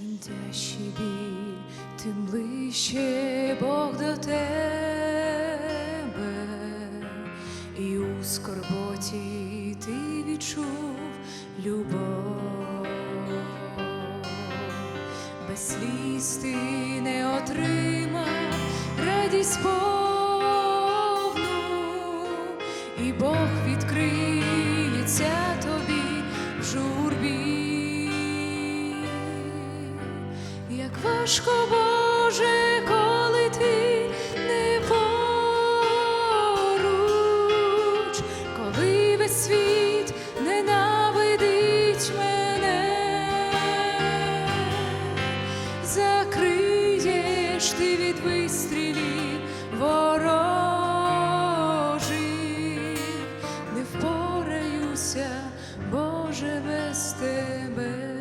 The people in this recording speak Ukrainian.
Чим тяжчий біль, тим ближче Бог до тебе, і у скорботі ти відчув любов, без сліз ти не отримав радість повну, і Бог відкриється як важко Боже, коли ти не поруч, коли весь світ ненавидить мене, закриєш ти від вистрілів ворожих, не впораюся, Боже без тебе.